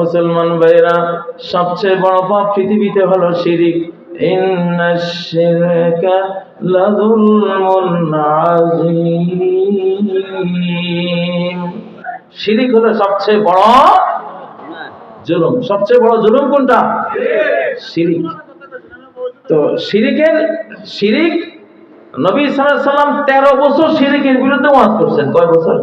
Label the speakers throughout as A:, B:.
A: মুসলমান ভাইরা সবচেয়ে বড় পাপ পৃথিবীতে হলো শিরিক। শিরকা হলো সবচেয়ে বড় জুলুম। সবচেয়ে বড় জুলুম কোনটা? শিরিক। তো শিরিকের, শিরিক নবী আলাইহি সাল্লাম 13 বছর শিরিকের বিরুদ্ধে ওয়াজ করছেন। কয় বছর?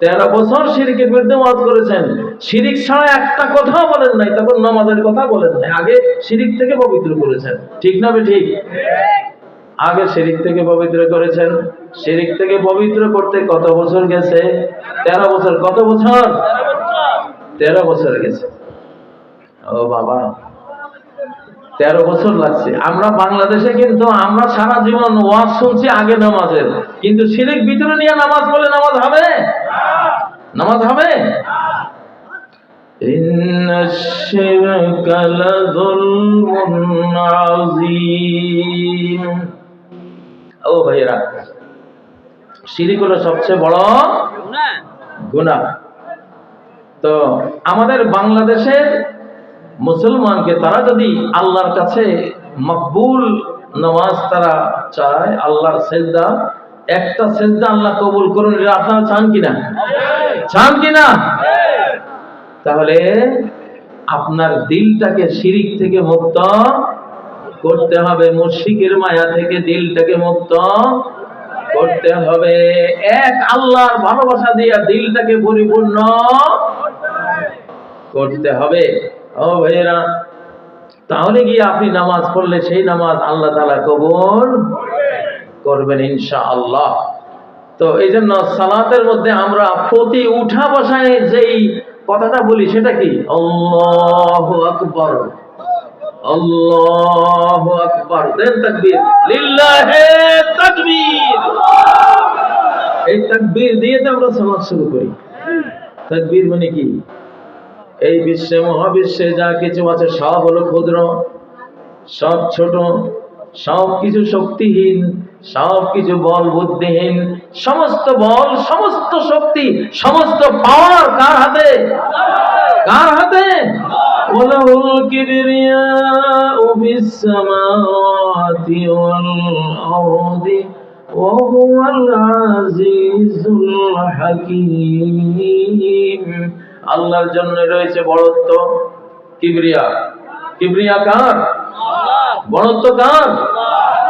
A: তেরো বছর শিরিকের বিরুদ্ধে ওয়াজ করেছেন। শিরিক ছাড়া একটা কথাও বলেন নাই, তখন নামাজের কথা বলেন নাই। আগে শিরিক থেকে পবিত্র করেছেন। ঠিক না বে ঠিক? আগে শিরিক থেকে পবিত্র করেছেন। শিরিক থেকে পবিত্র করতে কত বছর গেছে? তেরো বছর। কত বছর? তেরো বছর গেছে। ও বাবা। তেরো বছর লাগছে। আমরা বাংলাদেশে কিন্তু আমরা সারা জীবন ওয়াজ শুনছি আগে নামাজের। কিন্তু শিরিক ভিতরে নিয়ে নামাজ বলে নামাজ হবে? নামাজ হবে? ও ভাইরা শিরিক হলো সবচেয়ে বড় গুণা তো আমাদের বাংলাদেশের মুসলমানকে তারা যদি আল্লাহর কাছে মকবুল নামাজ তারা চায় আল্লাহর সেজদা একটা সেজদা আল্লাহ কবুল করুন এটা আপনারা চান কিনা? চান কিনা? তাহলে আপনার দিলটাকে শিরিক থেকে মুক্ত করতে হবে, মুশরিকের মায়া থেকে দিলটাকে মুক্ত করতে হবে। এক আল্লাহর ভালোবাসা দিয়ে দিলটাকে পরিপূর্ণ করতে হবে। ও ভাইয়েরা, তাহলে গিয়ে আপনি নামাজ পড়লে সেই নামাজ আল্লাহ তালা কবুল করবেন ইনশা আল্লাহ তো এই জন্য সালাতের মধ্যে আমরা প্রতি উঠা বসায় যেই কথাটা বলি, সেটা কি? আল্লাহ আকবর। আল্লাহ আকবর। দেন তাকবীর। লিল্লাহে তাকবীর। এই তাকবীর দিয়ে তো আমরা সালাত শুরু করি। তাকবীর মানে কি? এই বিশ্বে, মহাবিশ্বে যা কিছু আছে সব হলো ক্ষুদ্র, সব ছোট সব কিছু শক্তিহীন সব কিছু বল বুদ্ধিহীন সমস্ত বল সমস্ত শক্তি সমস্ত পাওয়ার কার হাতে কার হাতে وله الكبرياء في السماوات والأرض وهو العزيز الحكيم আল্লাহর জন্য রয়েছে বড়ত্ব কিবরিয়া কিবরিয়া কার বড়ত্ব কার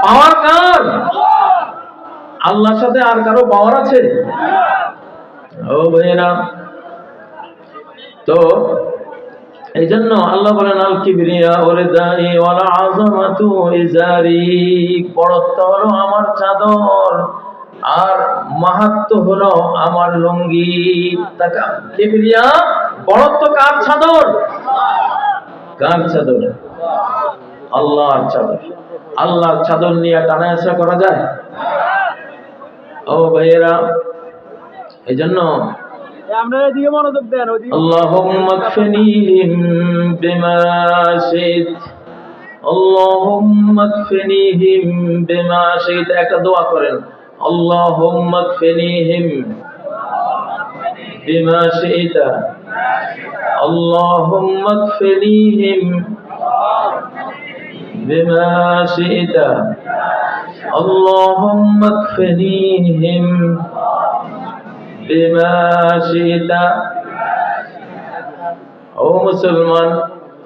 A: পাওয়ার কার আল্লাহর সাথে আর কারও পাওয়ার আছে? ও ভাইয়েরা, তো এই জন্য আল্লাহ বলেন, আল কিবরিয়া ওরে দাই আযমাতু ইজারি। আমার চাদর, আর মাহাত্ম হলো আমার লুঙ্গি। তাকা কিবরিয়া, বড়ত্ব কার চাদর? কার চাদর? আল্লাহর চাদর। আল্লাহর চাদর নিয়ে টানা আসা করা যায়? ও ভাইয়েরা এই জন্য
B: আমরা এদিকে মনোযোগ দেন ওদিকে
A: اللهم اكفنيهم بما شئت اللهم اكفنيهم بما شئت একটা দোয়া করেন اللهم اكفنيهم بما شئت اللهم اكفنيهم بما شئت اللهم اكفنيهم بما شئت ও মুসলমান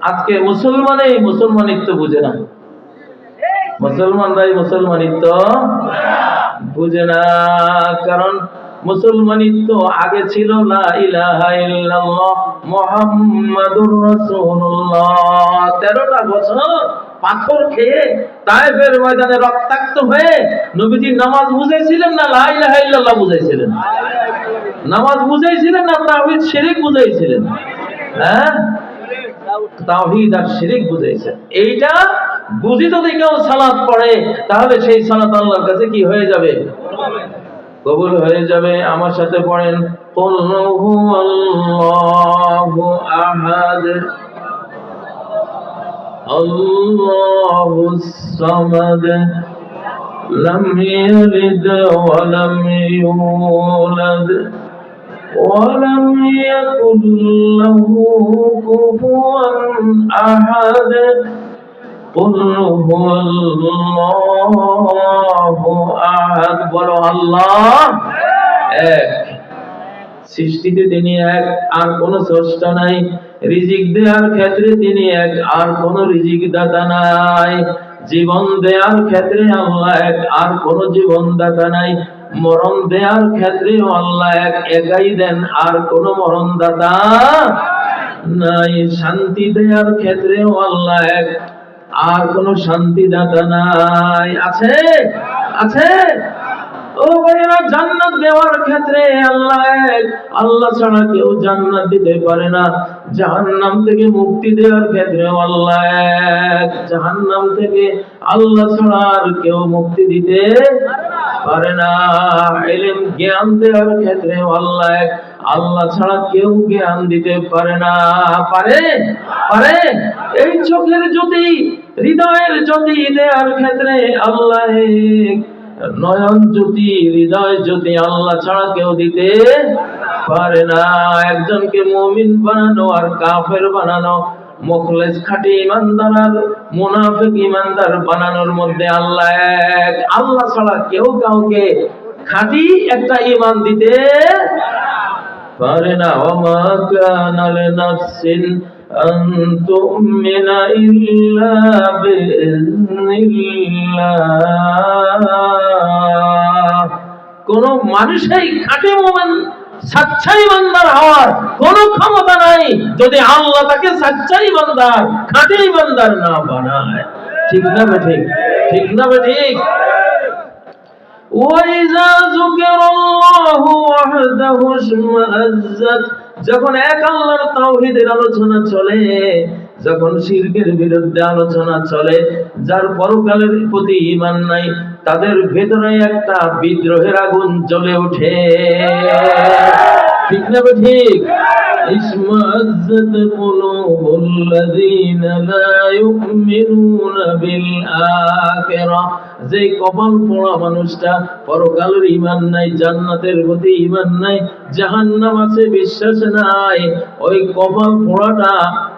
A: আজকে মুসলমানেই মুসলমানিত্ব বুঝে না মুসলমানরাই মুসলমানিত্ব বুঝে না কারণ মুসলমানিত্ব আগে ছিল লা ইলাহা ইল্লাল্লাহ মুহাম্মাদুর রাসূলুল্লাহ 13টা বছর পাথর খেয়ে তায়েফের ময়দানে রক্তাক্ত হয়ে নবীজি নামাজ বুঝাইছিলেন না লা ইলাহা ইল্লাল্লাহ বুঝাইছিলেন নামাজ বুঝাইছিলেন না তাওহীদ শিরক বুঝাইছিলেন হ্যাঁ তাওহীদ আর শিরক বুঝাইছেন এইটা বুঝি যদি কেউ সালাত পড়ে তাহলে সেই সালাত আল্লাহর কাছে কি হয়ে যাবে কবুল হয়ে যাবে আমার সাথে পড়েন قل هو الله أحد الله الصمد لم يلد ولم يولد ولم يكن له كفوا أحد قل هو الله أحد বলো আল্লাহ এক সৃষ্টিতে তিনি এক আর কোন স্রষ্টা নাই রিজিক দেওয়ার ক্ষেত্রে তিনি এক, আর কোন রিজিক দাতা নাই। জীবন দেওয়ার ক্ষেত্রে আল্লাহ এক, আর কোন জীবন দাতা নাই। মরণ দেওয়ার ক্ষেত্রে আল্লাহ এক, একাই দেন, আর কোন মরণ দাতা নাই। শান্তি দেওয়ার ক্ষেত্রে আল্লাহ এক, আর কোন শান্তি দাতা নাই। আছে? আছে? ও দেওয়ার ক্ষেত্রে আল্লাহ আল্লাহ ছাড়া কেউ আল্লাহ ছাড়া কেউ জ্ঞান দেওয়ার ক্ষেত্রে আল্লাহ এক, আল্লাহ ছাড়া কেউ জ্ঞান দিতে পারে না। পারে? পারে? এই চোখের জ্যোতি, হৃদয়ের জ্যোতি দেওয়ার ক্ষেত্রে আল্লাহ। নয়ন জ্যোতি, হৃদয় জ্যোতি আল্লাহ ছাড়া কেউ দিতে পারে না। একজনকে মুমিন বানানো আর কাফের বানানো, মুখলেস খাঁটি ইমানদার আর মুনাফিক ইমানদার বানানোর মধ্যে আল্লাহ এক। আল্লাহ ছাড়া কেউ কাউকে খাঁটি একটা ইমান দিতে পারে না। ওমা কানা أن تؤمن إلا بإذن الله কোন মানুষই খাটে মোমেন সাচ্চাই বান্দার হওয়ার কোন ক্ষমতা নাই। যদি আল্লাহ তাকে সাচ্চাই বান্দার খাটেই বান্দার না বানায়। ঠিক না ঠিক? ঠিক না ঠিক? وإذا ذكر الله وحده اشمأزت যখন এক আল্লাহর তাওহীদের আলোচনা চলে, যখন শিরকের বিরুদ্ধে আলোচনা চলে, যার পরকালের প্রতি ঈমান নাই, তাদের ভেতরে একটা বিদ্রোহের আগুন জ্বলে ওঠে। ঠিক না বে ঠিক اشمأزت قلوب الذين لا يؤمنون بالآخرة যে কপাল পোড়া মানুষটা পরকালের ইমান নাই জান্নাতের প্রতি ইমান নাই জাহান্নাম আছে বিশ্বাস নাই ওই কপাল পোড়াটা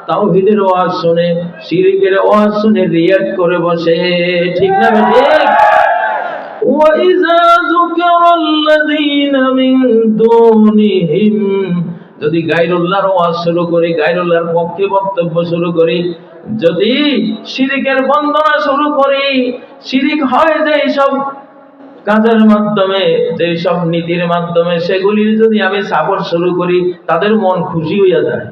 A: তাওহীদের ওয়াজ শুনে শিরকের ওয়াজ শুনে রিয়াক্ট করে বসে ঠিক না বে ঠিক وَإِذَا ذُكِرَ الَّذِينَ مِن دُونِهِمْ যদি গাইরুল্লাহর ওয়াজ শুরু করি, গাইরুল্লাহর পক্ষে বক্তব্য শুরু করি, যদি শিরিকের বন্দনা শুরু করি, শিরিক হয় যে সব কাজের মাধ্যমে, যে সব নীতির মাধ্যমে, সেগুলির যদি আমি সাপোর্ট শুরু করি, তাদের মন খুশি হইয়া যায়।